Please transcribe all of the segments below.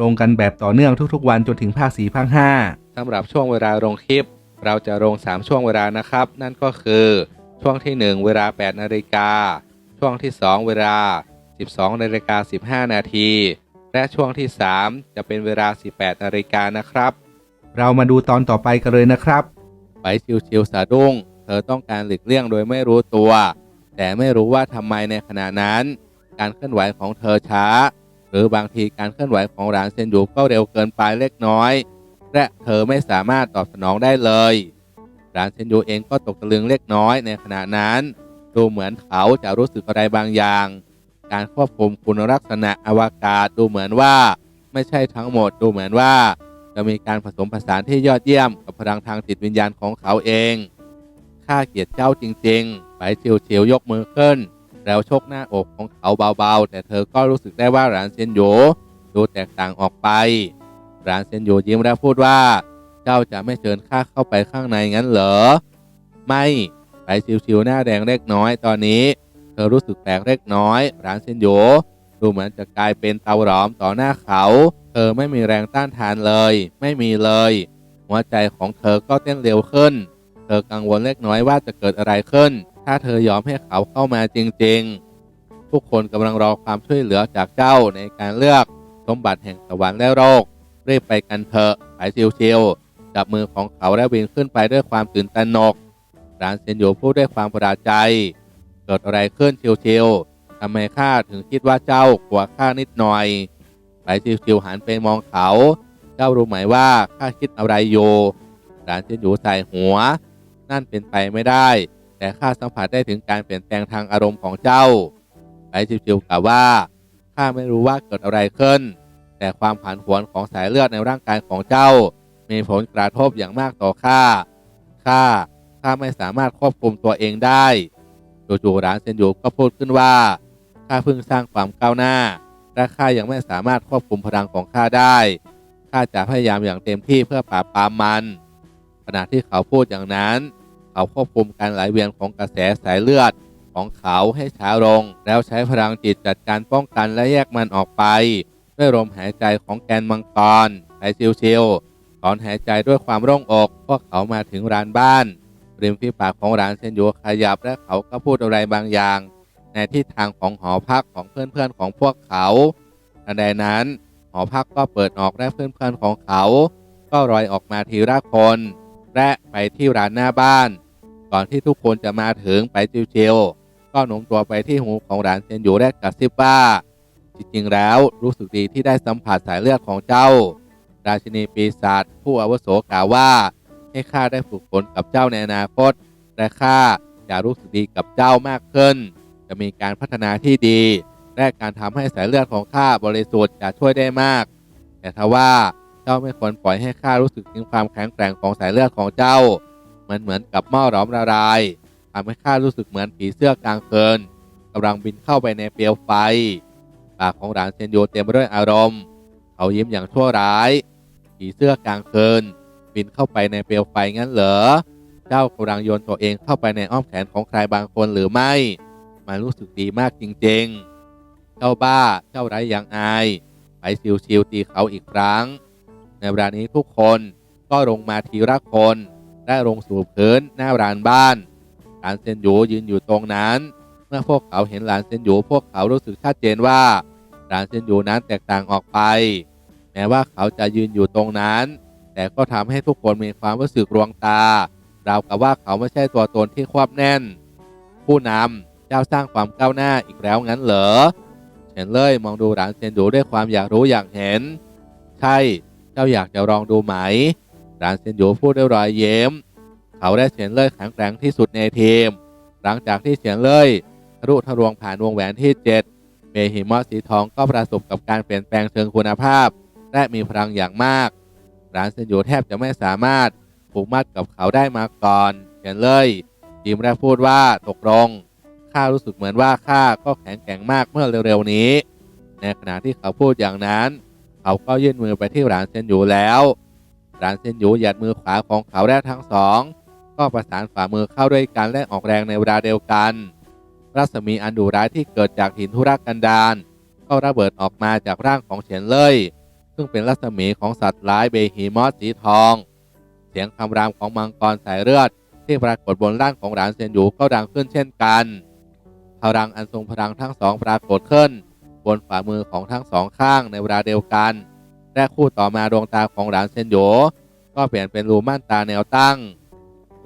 ลงกันแบบต่อเนื่องทุกๆ วันจนถึงภาค4ภาค5สำหรับช่วงเวลาลงคลิป เราจะลง 3 ช่วงเวลานะครับ นั่นก็คือช่วงที่ 1 เวลา 8 นาฬิกา ช่วงที่ 2 เวลา 12 นาฬิกา 15 นาที และช่วงที่ 3 จะเป็นเวลา 18 นาฬิกานะครับ เรามาดูตอนต่อไปกันเลยนะครับไปชิวๆสะดุ้ง เธอต้องการหลีกเลี่ยงโดยไม่รู้ตัว แต่ไม่รู้ว่าทำไมในขณะนั้น การเคลื่อนไหวของเธอช้า หรือบางทีการเคลื่อนไหวของหลานเซนยูก็เร็วเกินไปเล็กน้อย และเธอไม่สามารถตอบสนองได้เลยหลานเซนยูเองก็ตกตะลึงเล็กน้อยในขณะนั้น ดูเหมือนเขาจะรู้สึกอะไรบางอย่าง การควบคุมคุณลักษณะอวกาศดูเหมือนว่า ไม่ใช่ทั้งหมดดูเหมือนว่า จะมีการผสมผสานที่ยอดเยี่ยมกับพลังทางจิตวิญญาณของเขาเองข้าเกลียดเจ้าจริงๆ ไปเฉียวๆยกมือขึ้น แล้วชกหน้าอกของเขาเบาๆ แต่เธอก็รู้สึกได้ว่าหลานเซนโยดูแตกต่างออกไปหลานเซนโยยิ้มแล้วพูดว่า เจ้าจะไม่เชิญข้าเข้าไปข้างในงั้นเหรอ ไม่ไปชิวๆหน้าแดงเล็กน้อยตอนนี้ เธอรู้สึกแปลกเล็กน้อยหลานเซนโยดูเหมือนจะกลายเป็นเตาหลอมต่อหน้าเขา เธอไม่มีแรงต้านทานเลย ไม่มีเลย หัวใจของเธอก็เต้นเร็วขึ้น เธอกังวลเล็กน้อยว่าจะเกิดอะไรขึ้น ถ้าเธอยอมให้เขาเข้ามาจริง ๆ ทุกคนกำลังรอความช่วยเหลือจากเจ้าในการเลือกสมบัติแห่งสวรรค์และโลกรีบไปกันเถอะไปชิวๆจับมือของเขาและบินขึ้นไปด้วยความตื่นตระหนกรานเซนโยพูดด้วยความประหลาดใจ เกิดอะไรขึ้นชิวๆทำไมข้าถึงคิดว่าเจ้ากลัวข้านิดหน่อยไปชิวๆหันไปมองเขา เจ้ารู้ไหมว่าข้าคิดอะไรอยู่รานเซนโยใส่หัว นั่นเป็นไปไม่ได้ แต่ข้าสัมผัสได้ถึงการเปลี่ยนแปลงทางอารมณ์ของเจ้าไปชิวๆกล่าวว่าข้าไม่รู้ว่าเกิดอะไรขึ้น แต่ความผันผวนของสายเลือดในร่างกายของเจ้า มีผลกระทบอย่างมากต่อข้าข้าข้าไม่สามารถควบคุมตัวเองได้จู่ๆร้านเซนยูก็พูดขึ้นว่าข้าเพิ่งสร้างความก้าวหน้า และข้ายังไม่สามารถควบคุมพลังของข้าได้ข้าจะพยายามอย่างเต็มที่เพื่อปราบปรามมัน ขณะที่เขาพูดอย่างนั้น เขาควบคุมการไหลเวียนของกระแสสายเลือดของเขาให้ช้าลง แล้วใช้พลังจิตจัดการป้องกันและแยกมันออกไป ด้วยลมหายใจของแกนมังกรไอชิวๆถอนหายใจด้วยความโล่งอกพวกเขามาถึงร้านบ้านริมฝีปากของร้านเซนโยขยับและเขาก็พูดอะไรบางอย่าง ในทิศทางของหอพักของเพื่อนๆของพวกเขาทันใดนั้น หอพักก็เปิดออกและเพื่อนๆของเขา ก็ลอยออกมาทีละคน และไปที่ร้านหน้าบ้าน ก่อนที่ทุกคนจะมาถึงไปเชิวๆก็โน้มตัวไปที่หูของร้านเซนโยและกระซิบว่า จริงๆแล้วรู้สึกดีที่ได้สัมผัสสายเลือดของเจ้า ราชินีปีศาจผู้อาวุโสกล่าวว่า ให้ข้าได้ฝึกฝนกับเจ้าในอนาคตและข้าจะรู้สึกดีกับเจ้ามากขึ้น จะมีการพัฒนาที่ดี และการทำให้สายเลือดของข้าบริสุทธิ์จะช่วยได้มาก แต่ทว่าเจ้าไม่ควรปล่อยให้ข้ารู้สึกถึงความแข็งแกร่งของสายเลือดของเจ้า มันเหมือนกับหม้อหลอมละลายทำให้ข้ารู้สึกเหมือนผีเสื้อกลางคืนกำลังบินเข้าไปในเปลวไฟ ปากของหลานเซนโยเต็มไปด้วยอารมณ์ เขายิ้มอย่างชั่วร้าย ผีเสื้อกลางคืนบินเข้าไปในเปลวไฟงั้นเหรอ เจ้ากำลังโยนตัวเองเข้าไปในอ้อมแขนของใครบางคนหรือไม่ มันรู้สึกดีมากจริงๆ เจ้าบ้า เจ้าไร้อย่างอาย ไปชิวๆตีเขาอีกครั้ง ในเวลานี้ทุกคนก็ลงมาทีละคน ได้ลงสู่พื้นหน้าร้านบ้านหลานเซนโยยืนอยู่ตรงนั้น เมื่อพวกเขาเห็นหลานเซนโยพวกเขารู้สึกชัดเจนว่าหลานเซนโยนั้นแตกต่างออกไป แม้ว่าเขาจะยืนอยู่ตรงนั้น แต่ก็ทำให้ทุกคนมีความรู้สึกรวงตาราวกับว่าเขาไม่ใช่ตัวตนที่ควบแน่น ผู้นำเจ้าสร้างความก้าวหน้าอีกแล้วงั้นเหรอเฉินเล่ยมองดูหลานเซนโยด้วยความอยากรู้อยากเห็น ใช่ เจ้าอยากจะลองดูไหม หลานเซนโยพูดด้วยรอยเย้มเขาได้เฉียนเล่ยแข็งแกร่งที่สุดในทีม หลังจากที่เฉียนเล่ยทะลุทะลวงผ่านวงแหวนที่ 7 เมหิมะสีทองก็ประสบกับการเปลี่ยนแปลงเชิงคุณภาพ และมีพลังอย่างมาก หลานเซนอยู่แทบจะไม่สามารถผูกมัดกับเขาได้มาก่อนเขียนเลยยิ้มและพูดว่าตกลงข้ารู้สึกเหมือนว่าข้าก็แข็งแกร่งมากเมื่อเร็วๆนี้ ในขณะที่เขาพูดอย่างนั้น เขาก็ยื่นมือไปที่หลานเซนอยู่แล้ว หลานเซนยูหยัดมือขวาของเขาและทั้งสองก็ประสานฝ่ามือเข้าด้วยกันและออกแรงในเวลาเดียวกัน รัศมีอันดุร้ายที่เกิดจากหินธุรกันดารก็ระเบิดออกมาจากร่างของเฉียนเล่ยซึ่งเป็นรัศมีของสัตว์ร้ายเบฮีมอสสีทอง เสียงคำรามของมังกรสายเลือดที่ปรากฏบนร่างของหลานเซียนหยูก็ดังขึ้นเช่นกันพลังอันทรงพลังทั้งสองปรากฏขึ้น บนฝ่ามือของทั้งสองข้างในเวลาเดียวกัน และคู่ต่อมาดวงตาของหลานเซนหยูก็เปลี่ยนเป็นรูม่านตาแนวตั้ง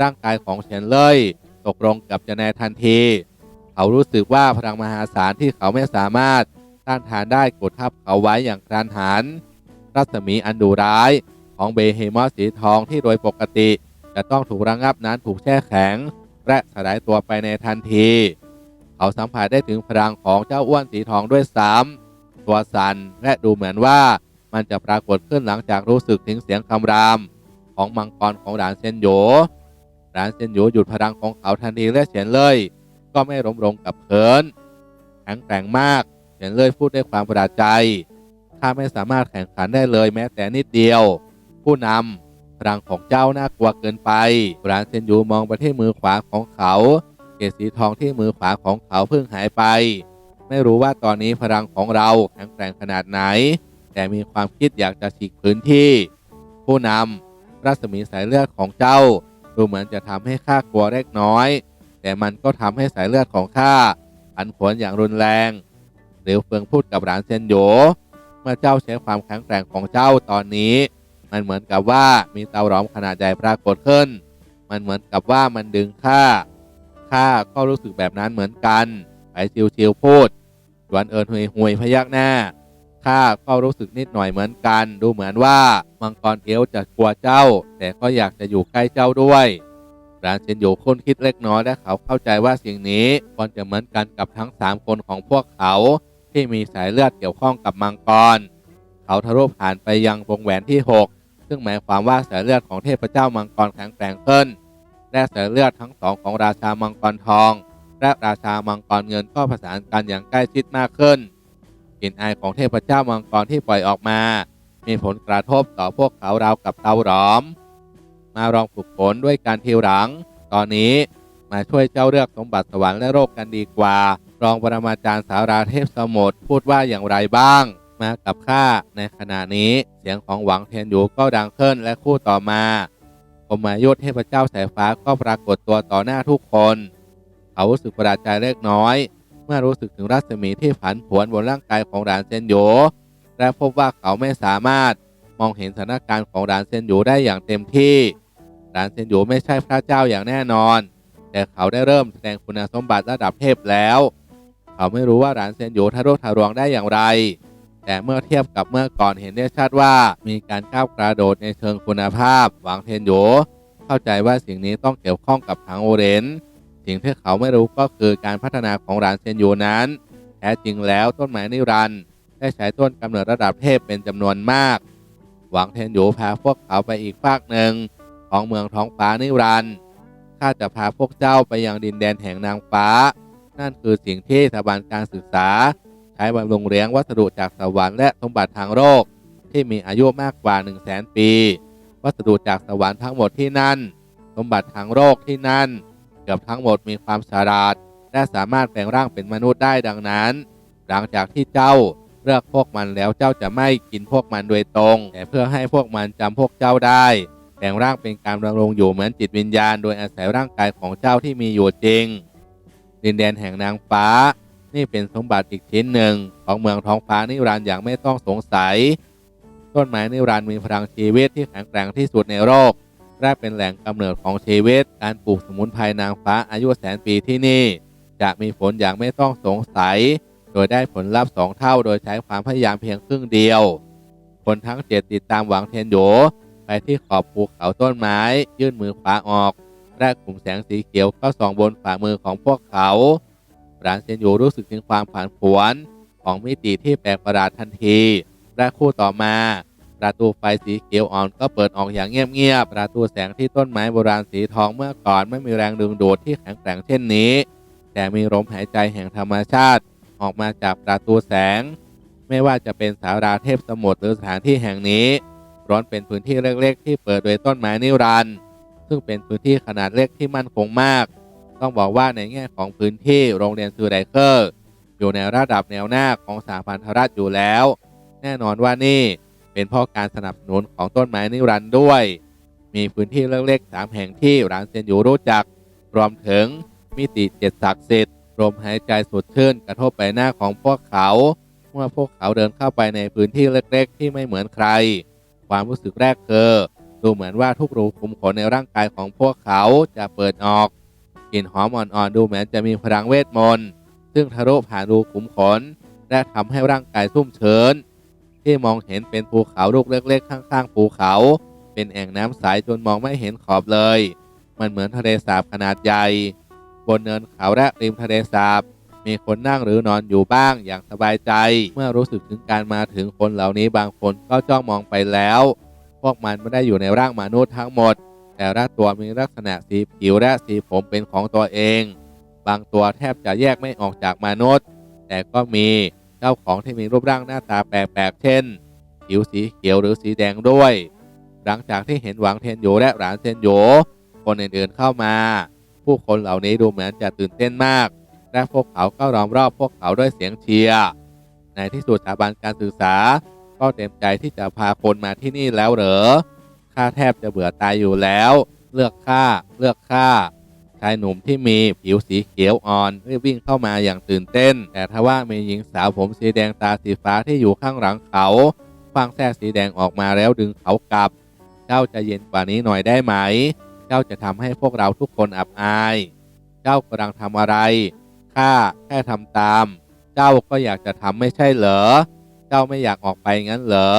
ร่างกายของเฉียนเล่ยตกลงกับจะในทันที เขารู้สึกว่าพลังมหาศาลที่เขาไม่สามารถต้านทานได้กดทับเขาไว้อย่างกรานหัน รัศมีอันดุร้ายของเบเฮมอสสีทองที่โดยปกติ จะต้องถูกระงงับนั้นถูกแช่แข็ง และสลายตัวไปในทันที เขาสัมผัสได้ถึงพลังของเจ้าอ้วนสีทองด้วยซ้ำตัวสันและดูเหมือนว่า มันจะปรากฏขึ้นหลังจากรู้สึกถึงเสียงคำราม ของมังกรของหลานเซนโยหลานเซนโยหยุดพลังของเขาทันทีและเฉียนเลย ก็ไม่ล้มลงกับเพินแข็งแกร่งมากเฉียนเลยพูดด้วยความประหลาดใจข้าไม่สามารถแข่งขันได้เลยแม้แต่นิดเดียว ผู้นำพลังของเจ้าน่ากลัวเกินไปหลานเซนโยมองไปที่มือขวาของเขาเกศสีทองที่มือขวาของเขาเพิ่งหายไป ไม่รู้ว่าตอนนี้พลังของเราแข็งแกร่งขนาดไหน แต่มีความคิดอยากจะฉีกพื้นที่ ผู้นำรัศมีสายเลือดของเจ้า ดูเหมือนจะทำให้ข้ากลัวเล็กน้อย แต่มันก็ทำให้สายเลือดของข้าผันผวนอย่างรุนแรงเหลวเฟืองพูดกับหลานเซนโยเมื่อเจ้าใช้ความแข็งแกร่งของเจ้าตอนนี้ มันเหมือนกับว่ามีเตาหลอมขนาดใหญ่ปรากฏขึ้น มันเหมือนกับว่ามันดึงข้าข้าก็รู้สึกแบบนั้นเหมือนกัน ไปชิวๆพูดหวนเอิญหุยหุยพยักหน้า ข้าก็รู้สึกนิดหน่อยเหมือนกัน ดูเหมือนว่ามังกรเอลจะกลัวเจ้า แต่ก็อยากจะอยู่ใกล้เจ้าด้วยรานเซนโยค้นคิดเล็กน้อยและเขาเข้าใจว่าสิ่งนี้ควรจะเหมือนกันกับทั้งสามคนของพวกเขา ที่มีสายเลือดเกี่ยวข้องกับมังกร เขาทะลุผ่านไปยังวงแหวนที่ 6 ซึ่งหมายความว่าสายเลือดของเทพเจ้ามังกรแข็งแกร่งขึ้น และสายเลือดทั้งสองของราชามังกรทอง และราชามังกรเงินก็ประสานกันอย่างใกล้ชิดมากขึ้น ลิ่นอายของเทพเจ้ามังกรที่ปล่อยออกมา มีผลกระทบต่อพวกเขาราวกับเตาหลอม มาลองฝึกฝนด้วยการทีหลัง ตอนนี้มาช่วยเจ้าเลือกสมบัติสวรรค์และโลกกันดีกว่า รองปรมาจารย์สาราเทพสมุทรพูดว่าอย่างไรบ้าง มากับข้าในขณะนี้เสียงของหวังเทียนอยู่ก็ดังขึ้นและคู่ต่อมาพมายุทธเทพเจ้าสายฟ้าก็ปรากฏตัวต่อหน้าทุกคน เขารู้สึกประหลาดใจเล็กน้อย เมื่อรู้สึกถึงรัศมีที่ผันผวนบนร่างกายของหลานเซนโยและพบว่าเขาไม่สามารถมองเห็นสถานการณ์ของหลานเซนโยได้อย่างเต็มที่หลานเซนโยไม่ใช่พระเจ้าอย่างแน่นอน แต่เขาได้เริ่มแสดงคุณสมบัติระดับเทพแล้ว เขาไม่รู้ว่าหลานเซนโยทะลุทะลวงได้อย่างไร แต่เมื่อเทียบกับเมื่อก่อนเห็นได้ชัดว่ามีการก้าวกระโดดในเชิงคุณภาพ หวังเทนโยเข้าใจว่าสิ่งนี้ต้องเกี่ยวข้องกับทางโอเรน สิ่งที่เขาไม่รู้ก็คือการพัฒนาของหลานเซนโยนั้น แท้จริงแล้วต้นไม้นิรันด์ได้ใช้ต้นกำเนิดระดับเทพเป็นจำนวนมาก หวังเทนโยพาพวกเขาไปอีกฝากหนึ่งของเมืองท้องฟ้านิรันด์ข้าจะพาพวกเจ้าไปยังดินแดนแห่งนางฟ้า นั่นคือสิ่งที่สถาบันการศึกษา ใช้บำรุงเลี้ยงวัสดุจากสวรรค์และสมบัติทางโลกที่มีอายุมากกว่า 1 0 0 0 0แสนปี วัสดุจากสวรรค์ทั้งหมดที่นั่น สมบัติทางโลกที่นั่น เกือบทั้งหมดมีความฉลาด และสามารถแปลงร่างเป็นมนุษย์ได้ดังนั้น หลังจากที่เจ้าเลือกพวกมันแล้วเจ้าจะไม่กินพวกมันโดยตรง แต่เพื่อให้พวกมันจำพวกเจ้าได้แปลงร่างเป็นการดำรงอยู่เหมือนจิตวิญญาณ โดยอาศัยร่างกายของเจ้าที่มีอยู่จริง ดินแดนแห่งนางฟ้า นี่เป็นสมบัติอีกชิ้นหนึ่ง ของเมืองท้องฟ้านิรันดร์อย่างไม่ต้องสงสัย ต้นไม้นิรันดร์มีพลังชีวิตที่แข็งแกร่งที่สุดในโลก และเป็นแหล่งกำเนิดของชีวิต การปลูกสมุนไพรนางฟ้าอายุแสนปีที่นี่ จะมีผลอย่างไม่ต้องสงสัย โดยได้ผลลัพธ์สองเท่าโดยใช้ความพยายามเพียงครึ่งเดียว คนทั้งเจ็ดติดตามหวังเทนโยไปที่ขอบภูเขาต้นไม้ ยื่นมือขวาออกแรกกลุ่มแสงสีเขียวเข้าส่องบนฝ่ามือของพวกเขาหลานเซนโยรู้สึกถึงความผันผวนของมิติที่แปลกประหลาดทันที และคู่ต่อมา ประตูไฟสีเขียวอ่อนก็เปิดออกอย่างเงียบๆ ประตูแสงที่ต้นไม้โบราณสีทองเมื่อก่อนไม่มีแรงดึงดูดที่แข็งแกร่งเช่นนี้ แต่มีลมหายใจแห่งธรรมชาติ ออกมาจากประตูแสง ไม่ว่าจะเป็นสาราเทพสมุทรหรือสถานที่แห่งนี้ร้อนเป็นพื้นที่เล็กๆ ที่เปิดโดยต้นไม้นิรันด์ซึ่งเป็นพื้นที่ขนาดเล็กที่มั่นคงมาก ต้องบอกว่าในแง่ของพื้นที่โรงเรียนซูไดเคอร์ อยู่ในระดับแนวหน้าของสาพันธรัฐอยู่แล้ว แน่นอนว่านี่ เป็นเพราะการสนับสนุนของต้นไม้นิรันด์ด้วย มีพื้นที่เล็กๆสามแห่งที่ร้านเซนอยู่รู้จัก รวมถึงมิติเจ็ดศักดิ์สิทธิ์ลมหายใจสดชื่นกระทบใบหน้าของพวกเขา เมื่อพวกเขาเดินเข้าไปในพื้นที่เล็กๆ ที่ไม่เหมือนใคร ความรู้สึกแรกคือดูเหมือนว่าทุกรูขุมขนในร่างกายของพวกเขาจะเปิดออกกลิ่นหอมอ่อนๆดูเหมือนจะมีพลังเวทมนต์ซึ่งทะลุผ่านรูขุมขนและทำให้ร่างกายชุ่มชื้น ที่มองเห็นเป็นภูเขาลูกเล็ก ๆ ข้างๆภูเขา เป็นแอ่งน้ำใสจนมองไม่เห็นขอบเลย มันเหมือนทะเลสาบขนาดใหญ่ บนเนินเขาและริมทะเลสาบ มีคนนั่งหรือนอนอยู่บ้างอย่างสบายใจ เมื่อรู้สึกถึงการมาถึงคนเหล่านี้บางคนก็จ้องมองไปแล้ว พวกมันไม่ได้อยู่ในร่างมนุษย์ทั้งหมด แต่ละตัวมีลักษณะสีผิวและสีผมเป็นของตัวเอง บางตัวแทบจะแยกไม่ออกจากมนุษย์ แต่ก็มี เจ้าของที่มีรูปร่างหน้าตาแปลกๆเช่นผิวสีเขียวหรือสีแดงด้วย หลังจากที่เห็นหวังเทนโยและหลานเทนโยคนอื่นๆเข้ามา ผู้คนเหล่านี้ดูเหมือนจะตื่นเต้นมาก และพวกเขาก็ล้อมรอบพวกเขาด้วยเสียงเชียร์ ในที่สุดสถาบันการศึกษา ก็เต็มใจที่จะพาคนมาที่นี่แล้วเหรอข้าแทบจะเบื่อตายอยู่แล้ว เลือกข้าเลือกข้าายหนุ่มที่มีผิวสีเขียวอ่อนรีบวิ่งเข้ามาอย่างตื่นเต้น แต่ทว่ามีหญิงสาวผมสีแดงตาสีฟ้าที่อยู่ข้างหลังเขาฟางแท้สีแดงออกมาแล้วดึงเขากลับ เจ้าจะเย็นกว่านี้หน่อยได้ไหม เจ้าจะทำให้พวกเราทุกคนอับอาย เจ้ากำลังทำอะไร ข้าแค่ทำตาม เจ้าก็อยากจะทำไม่ใช่เหรอ เจ้าไม่อยากออกไปงั้นเหรอ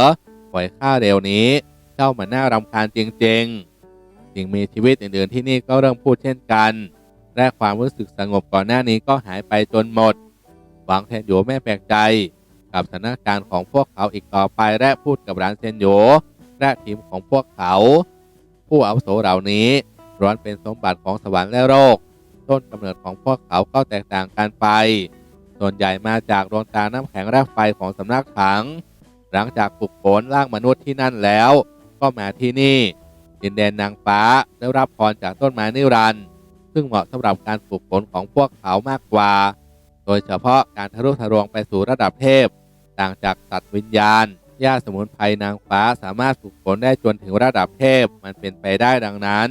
ปล่อยข้าเร็วนี้ เจ้ามันน่ารำคาญจริง ๆ สิ่งมีชีวิตอื่นๆที่นี่ก็เริ่มพูดเช่นกัน และความรู้สึกสงบก่อนหน้านี้ก็หายไปจนหมด หวังแทนโยไม่แปลกใจ กับสถานการณ์ของพวกเขาอีกต่อไปและพูดกับร้านเซนโยและทีมของพวกเขา ผู้อาวุโสเหล่านี้ร้อนเป็นสมบัติของสวรรค์และโลกต้นกำเนิดของพวกเขาก็แตกต่างกันไป ส่วนใหญ่มาจากดวงตาน้ำแข็งและไฟของสำนักถัง หลังจากฝึกฝนร่างมนุษย์ที่นั่นแล้ว ก็มาที่นี่ ดินแดนนางฟ้าได้รับพรจากต้นไม้นิรันดร์ซึ่งเหมาะสำหรับการฝึกฝนของพวกเขามากกว่า โดยเฉพาะการทะลุทะลวงไปสู่ระดับเทพ ต่างจากสัตว์วิญญาณหญ้าสมุนไพรนางฟ้าสามารถฝึกฝนได้จนถึงระดับเทพมันเป็นไปได้ดังนั้น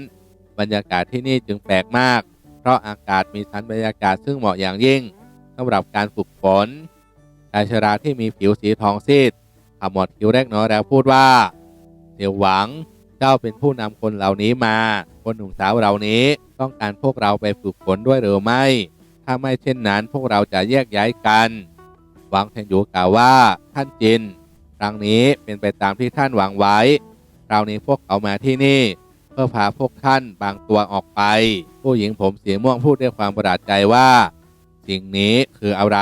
บรรยากาศที่นี่จึงแปลกมาก เพราะอากาศมีชั้นบรรยากาศซึ่งเหมาะอย่างยิ่งสำหรับการฝึกฝนชายชราที่มีผิวสีทองซีดขมวดคิ้วเล็กน้อยแล้วพูดว่าเดี๋ยวหวัง จ้าเป็นผู้นำคนเหล่านี้มา คนหนุ่มสาวเหล่านี้ต้องการพวกเราไปฝึกฝนด้วยหรือไม่ ถ้าไม่เช่นนั้นพวกเราจะแยกย้ายกันหวังเทนยูกล่าวว่าท่านจิน ครั้งนี้เป็นไปตามที่ท่านหวังไว้ คราวนี้พวกเขามาที่นี่ เพื่อพาพวกท่านบางตัวออกไป ผู้หญิงผมสีม่วงพูดด้วยความประหลาดใจว่า สิ่งนี้คืออะไร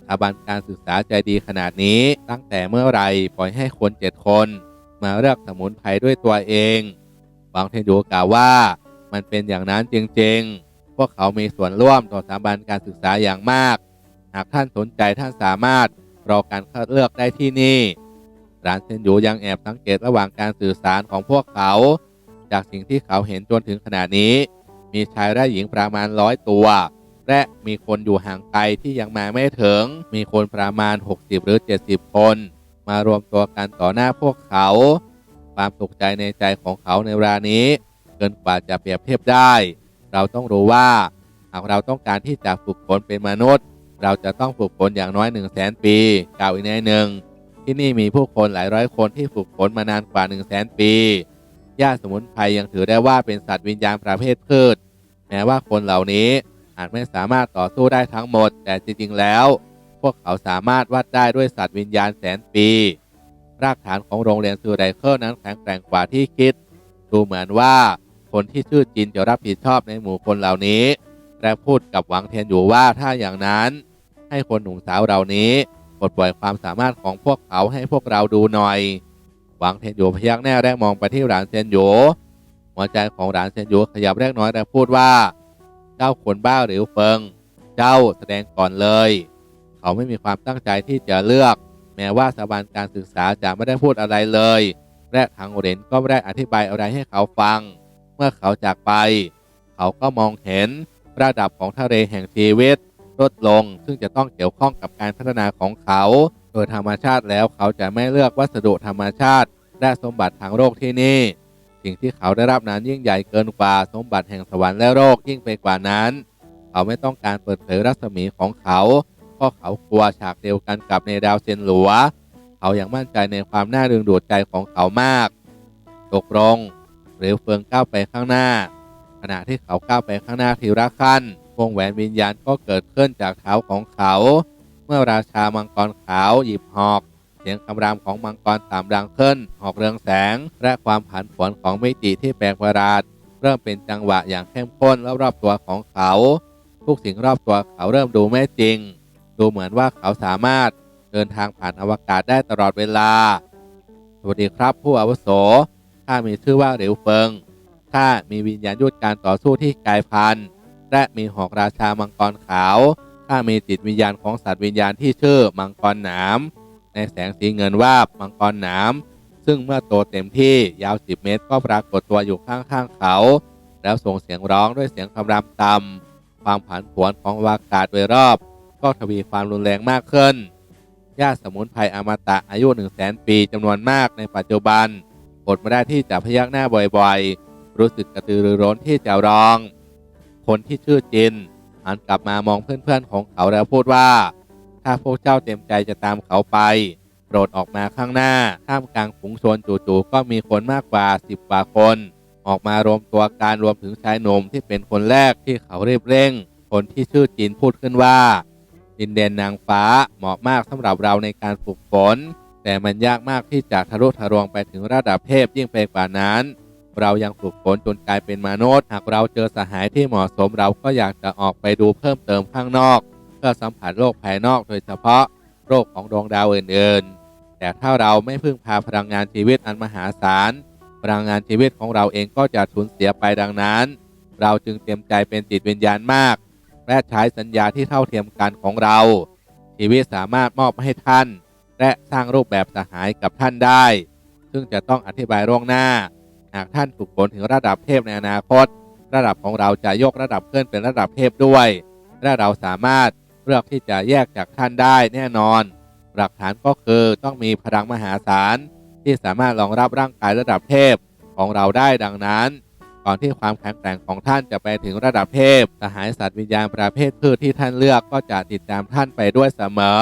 สถาบันการศึกษาใจดีขนาดนี้ตั้งแต่เมื่อไหรปล่อยให้คนเจ็ดคน มาเลือกสมุนไพรด้วยตัวเอง บางเทนดูกล่าวว่า มันเป็นอย่างนั้นจริงๆ พวกเขามีส่วนร่วมต่อสถาบันการศึกษาอย่างมาก หากท่านสนใจท่านสามารถรอการคัดเลือกได้ที่นี่ร้านเซนยูยังแอบสังเกตระหว่างการสื่อสารของพวกเขา จากสิ่งที่เขาเห็นจนถึงขณะนี้ มีชายและหญิงประมาณร้อยตัว และมีคนอยู่ห่างไกลที่ยังมาไม่ถึง มีคนประมาณ 60 หรือ 70 คน มารวมตัวกันต่อหน้าพวกเขา ความตกใจในใจของเขาในเวลานี้ เกินกว่าจะเปรียบเทียบได้ เราต้องรู้ว่า หากเราต้องการที่จะฝึกฝนเป็นมนุษย์ เราจะต้องฝึกฝนอย่างน้อย1 0 0 0 0แสนปีกล่าวอีกในหนึ่ง ที่นี่มีผู้คนหลายร้อยคนที่ฝึกฝนมานานกว่า1 0 0 0 0แสนปีหญ้าสมุนไพรยังถือได้ว่าเป็นสัตว์วิญญาณประเภทพืช แม้ว่าคนเหล่านี้อาจไม่สามารถต่อสู้ได้ทั้งหมด แต่จริงๆแล้ว วกเขาสามารถวัดได้ด้วยสัตว์วิญญาณแสนปี รากฐานของโรงเรียนซูไดเคิลนั้นแข็งแกร่งกว่าที่คิด ดูเหมือนว่าคนที่ชื่อจินจะรับผิดชอบในหมู่คนเหล่านี้ และพูดกับหวังเทียนอยู่ว่าถ้าอย่างนั้น ให้คนหนุ่มสาวเหล่านี้ปลดปล่อยความสามารถของพวกเขาให้พวกเราดูหน่อย หวังเทียนอยู่พยักหน้าและมองไปที่หลานเซียนโยหัวใจของหลานเซียนโยขยับเล็กน้อยและพูดว่า เจ้าคนบ้าหรือเฟิง เจ้าแสดงก่อนเลย เขาไม่มีความตั้งใจที่จะเลือก แม้ว่าสถาบันการศึกษาจะไม่ได้พูดอะไรเลย และทางเหรนก็ไม่ได้อธิบายอะไรให้เขาฟัง เมื่อเขาจากไป เขาก็มองเห็นระดับของทะเลแห่งชีวิตลดลง ซึ่งจะต้องเกี่ยวข้องกับการพัฒนาของเขา โดยธรรมชาติแล้วเขาจะไม่เลือกวัสดุธรรมชาติ และสมบัติทางโลกที่นี่ สิ่งที่เขาได้รับนั้นยิ่งใหญ่เกินกว่าสมบัติแห่งสวรรค์และโลกยิ่งไปกว่านั้น เขาไม่ต้องการเปิดเผยรัศมีของเขา พราะเขากลัวฉากเดียวกันกับในดาวเซนหลัว เขายังมั่นใจในความน่าดึงดูดใจของเขามาก ตกลงหรือเฟืองก้าวไปข้างหน้า ขณะที่เขาก้าวไปข้างหน้าทีละขั้นวงแหวนวิญญาณก็เกิดขึ้นจากเท้าของเขา เมื่อราชามังกรขาวหยิบหอกเสียงคำรามของมังกรตามดังขึ้นหอกเรืองแสง และความผันผวนของมิติที่แปลกประหลาด เริ่มเป็นจังหวะอย่างเข้มข้นรอบๆตัวของเขา ทุกสิ่งรอบตัวเขาเริ่มดูไม่จริง ดูเหมือนว่าเขาสามารถเดินทางผ่านอวกาศได้ตลอดเวลา สวัสดีครับผู้อาวุโสข้ามีชื่อว่าเหลียวเฟิงข้ามีวิญญาณยุทธการต่อสู้ที่กายพันธุ์ และมีหอกราชามังกรขาวข้ามีจิตวิญญาณของสัตว์วิญญาณที่ชื่อมังกรหนามในแสงสีเงินวาบมังกรหนามซึ่งเมื่อโตเต็มที่ยาว 10 เมตร ก็ปรากฏตัวอยู่ข้างๆเขา แล้วส่งเสียงร้องด้วยเสียงคำรามต่ำความผันผวนของอวากาศโดยรอบ ก็ทวีความรุนแรงมากขึ้นหญ้าสมุนไพรอมตะอายุ 1 0 0 0 0แสนปีจำนวนมากในปัจจุบันอดไม่ได้ที่จะพยักหน้าบ่อยๆ รู้สึกกระตือรือร้นที่จะร้อง คนที่ชื่อจินหันกลับมามองเพื่อนๆของเขาแล้วพูดว่า ถ้าพวกเจ้าเต็มใจจะตามเขาไปโปรดออกมาข้างหน้าท่ามกลางฝูงชนจู่ๆก็มีคนมากกว่าสิบกว่าคน ออกมารวมตัวการรวมถึงชายหนุ่มที่เป็นคนแรกที่เขาเรียบเร่ง คนที่ชื่อจินพูดขึ้นว่า ดินแดนนางฟ้าเหมาะมากสำหรับเราในการฝึกฝน แต่มันยากมากที่จะทะลุทะลวงไปถึงระดับเทพยิ่งไปกว่านั้น เรายังฝึกฝนจนกลายเป็นมนุษย์ หากเราเจอสหายที่เหมาะสมเราก็อยากจะออกไปดูเพิ่มเติมข้างนอก เพื่อสัมผัสโลกภายนอกโดยเฉพาะโลกของดวงดาวอื่นๆ แต่ถ้าเราไม่พึ่งพาพลังงานชีวิตอันมหาศาลพลังงานชีวิตของเราเองก็จะสูญเสียไปดังนั้น เราจึงเตรียมใจเป็นจิตวิญญาณมาก และใช้สัญญาที่เท่าเทียมกันของเรา ชีวิตสามารถมอบให้ท่าน และสร้างรูปแบบสหายกับท่านได้ ซึ่งจะต้องอธิบายล่วงหน้า หากท่านฝึกฝนถึงระดับเทพในอนาคต ระดับของเราจะยกระดับขึ้นเป็นระดับเทพด้วย และเราสามารถเลือกที่จะแยกจากท่านได้แน่นอน หลักฐานก็คือต้องมีพลังมหาศาลที่สามารถรองรับร่างกายระดับเทพของเราได้ดังนั้น ก่อนที่ความแข็งแกร่งของท่านจะไปถึงระดับเทพสหายสัตว์วิญญาณประเภทพืชที่ท่านเลือกก็จะติดตามท่านไปด้วยเสมอ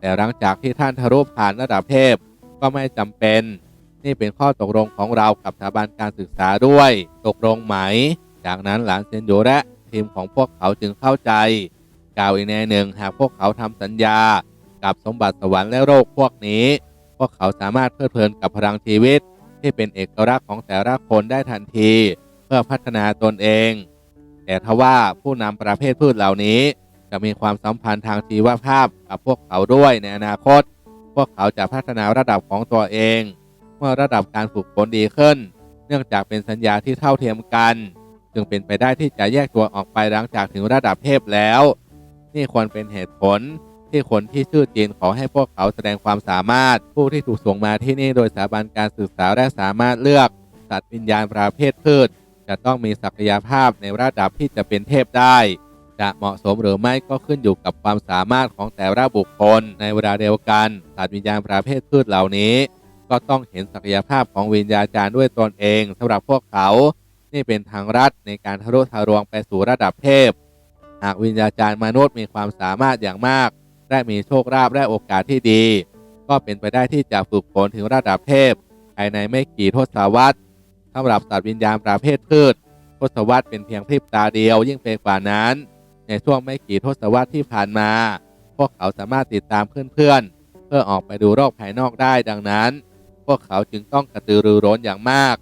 แต่หลังจากที่ท่านทะลุผ่านระดับเทพก็ไม่จำเป็น นี่เป็นข้อตกลงของเรากับสถาบันการศึกษาด้วย ตกลงไหม จากนั้นหลานเซนโยและทีมของพวกเขาจึงเข้าใจ กล่าวอีกในหนึ่งหากพวกเขาทำสัญญา กับสมบัติสวรรค์และโลกพวกนี้ พวกเขาสามารถเพลิดเพลินกับพลังชีวิต ที่เป็นเอกลักษณ์ของแต่ละคนได้ทันที พื่อพัฒนาตนเอง แต่ทว่าผู้นำประเภทพืชเหล่านี้ จะมีความสัมพันธ์ทางชีวภาพกับพวกเขาด้วยในอนาคต พวกเขาจะพัฒนาระดับของตัวเอง เมื่อระดับการฝึกฝนดีขึ้น เนื่องจากเป็นสัญญาที่เท่าเทียมกัน จึงเป็นไปได้ที่จะแยกตัวออกไปหลังจากถึงระดับเทพแล้ว นี่ควรเป็นเหตุผลที่คนที่ชื่อจีนขอให้พวกเขาแสดงความสามารถ ผู้ที่ถูกส่งมาที่นี่โดยสถาบันการศึกษาและสามารถเลือก สัตว์วิญญาณประเภทพืช จะต้องมีศักยภาพในระดับที่จะเป็นเทพได้ จะเหมาะสมหรือไม่ก็ขึ้นอยู่กับความสามารถของแต่ละบุคคล ในเวลาเดียวกันสัตว์วิญญาณประเภทพืชเหล่านี้ ก็ต้องเห็นศักยภาพของวิญญาจารย์ด้วยตนเองสำหรับพวกเขา นี่เป็นทางรัดในการทะลุทะลวงไปสู่ระดับเทพ หากวิญญาจารย์มนุษย์มีความสามารถอย่างมากและมีโชคลาภและโอกาสที่ดี ก็เป็นไปได้ที่จะฝึกฝนถึงระดับเทพ ภายในไม่กี่ทศวรรษ สำหรับสัตว์วิญญาณประเภทพืชทศวรรษเป็นเพียงพริบตาเดียวยิ่งไปกว่านั้น ในช่วงไม่กี่ทศวรรษที่ผ่านมา พวกเขาสามารถติดตามเพื่อนๆ เพื่อออกไปดูโลกภายนอกได้ดังนั้น พวกเขาจึงต้องกระตือรือร้นอย่างมาก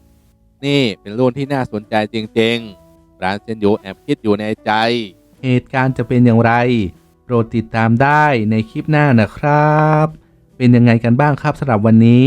นี่เป็นรุ่นที่น่าสนใจจริงๆร้านเซนยูแอบคิดอยู่ในใจ เหตุการณ์จะเป็นอย่างไรโปรดติดตามได้ในคลิปหน้านะครับ เป็นยังไงกันบ้างครับสำหรับวันนี้